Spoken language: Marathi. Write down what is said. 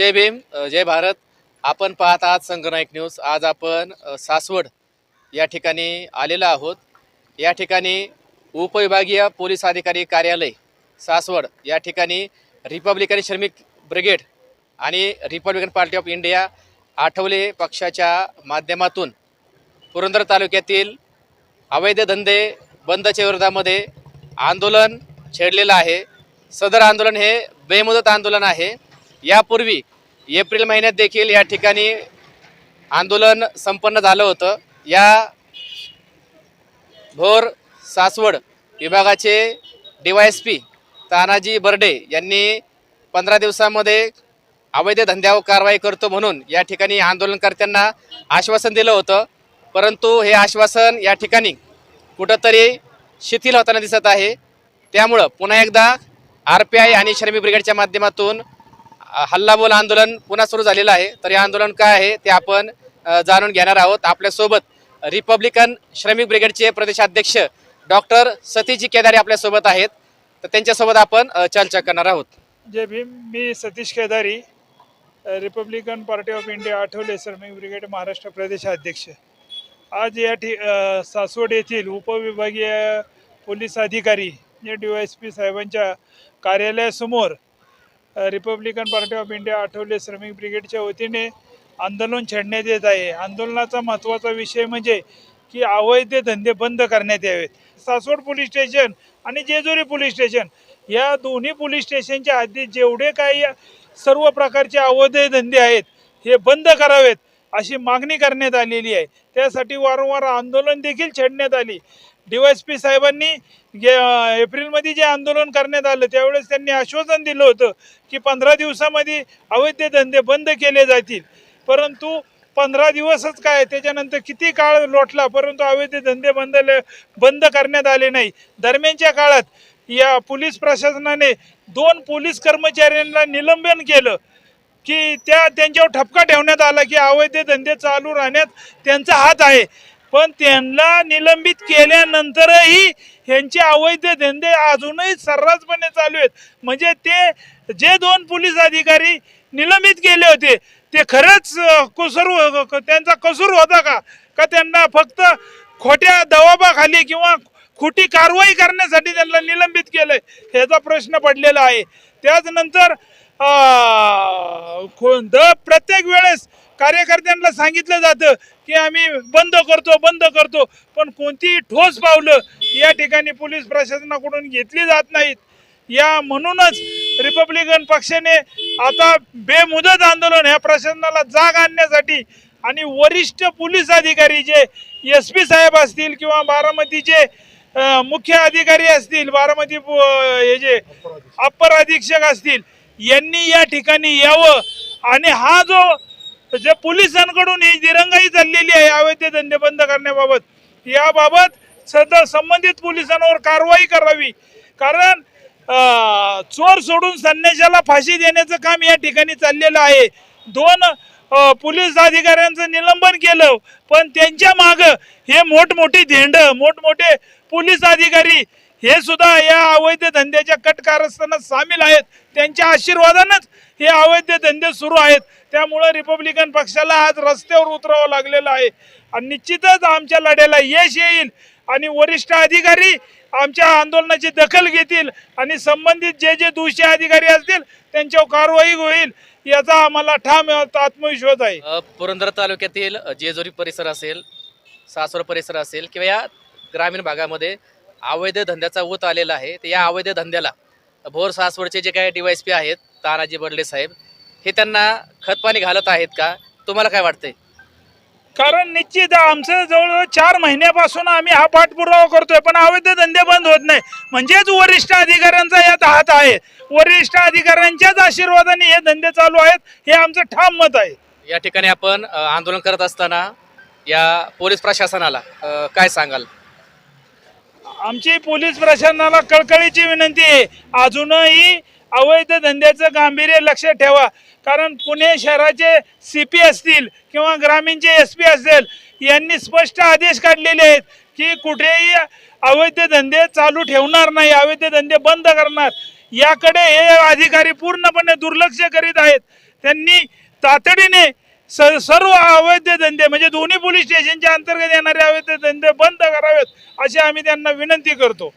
जय भीम जय भारत. आपण पाहत आहात संगनायक न्यूज. आज आपण सासवड या ठिकाणी आलेलो आहोत. या ठिकाणी उपविभागीय पोलीस अधिकारी कार्यालय सासवड या ठिकाणी रिपब्लिकन श्रमिक ब्रिगेड आणि Republican party of India Athawale पक्षाच्या माध्यमातून पुरंदर तालुक्यातील अवैध धंदे बंदच्या विरोधामध्ये आंदोलन छेडलेलं आहे. सदर आंदोलन हे बेमुदत आंदोलन आहे. यापूर्वी एप्रिल महिन्यात देखील या ठिकाणी आंदोलन संपन्न झालं होतं. या भोर सासवड विभागाचे D Y S P Tanaji Barde यांनी पंधरा दिवसामध्ये अवैध धंद्यावर कारवाई करतो म्हणून या ठिकाणी आंदोलनकर्त्यांना आश्वासन दिलं होतं. परंतु हे आश्वासन या ठिकाणी कुठंतरी शिथिल होताना दिसत आहे. त्यामुळं पुन्हा एकदा आर पी आय आणि श्रमिक ब्रिगेडच्या माध्यमातून हल्लाबोल आंदोलन पुन्हा सुरू झालेलं आहे. तर हे आंदोलन काय आहे ते आपण जाणून घेणार आहोत. आपल्यासोबत रिपब्लिकन श्रमिक ब्रिगेडचे प्रदेशाध्यक्ष डॉक्टर सतीशजी केदारे आपल्यासोबत आहेत. तर त्यांच्यासोबत आपण चर्चा करणार आहोत. जय भीम. मी Satish Kedari Republican party of India Athawale Shramik brigade Maharashtra प्रदेशाध्यक्ष आज या ठि सासवड येथील उपविभागीय पोलीस अधिकारी जे डी वाय एस पी साहेबांच्या कार्यालयासमोर Republican party of India Athawale Shramik ब्रिगेडच्या वतीने आंदोलन छेडण्यात येत आहे. आंदोलनाचा महत्त्वाचा विषय म्हणजे की अवैध धंदे बंद करण्यात यावेत. सासवड पोलीस स्टेशन आणि जेजुरी पोलीस स्टेशन या दोन्ही पोलीस स्टेशनच्या हद्दीत जेवढे काही सर्व प्रकारचे अवैध धंदे आहेत हे बंद करावेत अशी मागणी करण्यात आलेली आहे. त्यासाठी वारंवार आंदोलन देखील छेडण्यात आली. पी साहेबांनी गे एप्रिलमध्ये जे आंदोलन करण्यात आलं त्यावेळेस त्यांनी आश्वासन दिलं होतं की पंधरा दिवसामध्ये अवैध धंदे बंद केले जातील. परंतु पंधरा दिवसच काय त्याच्यानंतर किती काळ लोटला परंतु अवैध धंदे बंद बंद करण्यात आले नाही. दरम्यानच्या काळात या पोलीस प्रशासनाने दोन पोलीस कर्मचाऱ्यांना निलंबन केलं की त्या त्यांच्यावर ठपका ठेवण्यात आला की अवैध धंदे चालू राहण्यात त्यांचा हात आहे. पण त्यांना निलंबित केल्यानंतरही ह्यांचे अवैध धंदे अजूनही सर्रासपणे चालू आहेत. म्हणजे ते जे दोन पोलीस अधिकारी निलंबित केले होते ते खरंच अं, हो, त्यांचा कसूर होता का? का त्यांना फक्त खोट्या दवाबाखाली किंवा खोटी कारवाई करण्यासाठी त्यांना निलंबित केलंय? ह्याचा प्रश्न पडलेला आहे. त्याचनंतर द दर प्रत्येक वेळेस कार्यकर्त्यांना सांगितलं जातं की आम्ही बंद करतो बंद करतो. पण कोणतीही ठोस पावलं या ठिकाणी पोलीस प्रशासनाकडून घेतली जात नाहीत. या म्हणूनच रिपब्लिकन पक्षाने आता बेमुदत आंदोलन ह्या प्रशासनाला जाग आणण्यासाठी आणि वरिष्ठ पोलीस अधिकारी जे एस पी साहेब असतील किंवा बारामतीचे मुख्य अधिकारी असतील बारामती हे जे अप्पर अधीक्षक असतील यांनी या ठिकाणी यावं. आणि हा जो जे पोलिसांकडून ही दिरंगाई चाललेली आहे अवैध धंदे बंद करण्याबाबत. याबाबत सध्या संबंधित पोलिसांवर कारवाई करावी. कारण चोर सोडून संन्याशाला फाशी देण्याचं काम या ठिकाणी चाललेलं आहे. दोन पोलीस अधिकाऱ्यांचं निलंबन केलं. पण त्यांच्या माग हे मोठमोठी धेंड मोठमोठे पोलीस अधिकारी हे सुद्धा या अवैध धंद्याच्या कट कारस्थानात सामील आहेत. त्यांच्या आशीर्वादानंच हे अवैध धंदे सुरू आहेत. त्यामुळं रिपब्लिकन पक्षाला आज रस्त्यावर उतरावं लागलेलं आहे. आणि निश्चितच आमच्या लढ्याला यश येईल आणि वरिष्ठ अधिकारी आमच्या आंदोलनाची दखल घेतील आणि संबंधित जे जे दोषी अधिकारी असतील त्यांच्यावर कारवाई होईल याचा आम्हाला ठाम आत्मविश्वास आहे. पुरंदर तालुक्यातील जेजुरी परिसर असेल सासवड परिसर असेल किंवा या ग्रामीण भागामध्ये अवैध धंद्याचा ऊत आलेला आहे. तर या अवैध धंद्याला भोर सासवडचे जे काही डीवायस पी आहेत तानाजी बडले साहेब हे त्यांना खतपाणी घालत आहेत का? तुम्हाला काय वाटतंय? कारण निश्चित आमचं जवळजवळ चार महिन्यापासून आम्ही हा पाठपुरावा करतोय पण अवैध धंदे बंद होत नाही. म्हणजेच वरिष्ठ अधिकाऱ्यांचा यात हात आहे. वरिष्ठ अधिकाऱ्यांच्याच आशीर्वादाने हे धंदे चालू आहेत हे आमचं ठाम मत आहे. या ठिकाणी आपण अ, आंदोलन करत असताना या पोलीस प्रशासनाला अ, काय सांगाल? आमची पोलीस प्रशासनाला कळकळीची विनंती आहे. अजूनही अवैध धंद्याचं गांभीर्य लक्षात ठेवा. कारण पुणे शहराचे सी पी असतील किंवा ग्रामीणचे एस पी असेल यांनी स्पष्ट आदेश काढलेले आहेत की कुठेही अवैध धंदे चालू ठेवणार नाही अवैध धंदे बंद करणार. याकडे हे अधिकारी पूर्णपणे दुर्लक्ष करीत आहेत. त्यांनी तातडीने सर्व अवैध धंदे म्हणजे दोन्ही पोलीस स्टेशनच्या अंतर्गत येणारे अवैध धंदे बंद करावेत अशी आम्ही त्यांना विनंती करतो.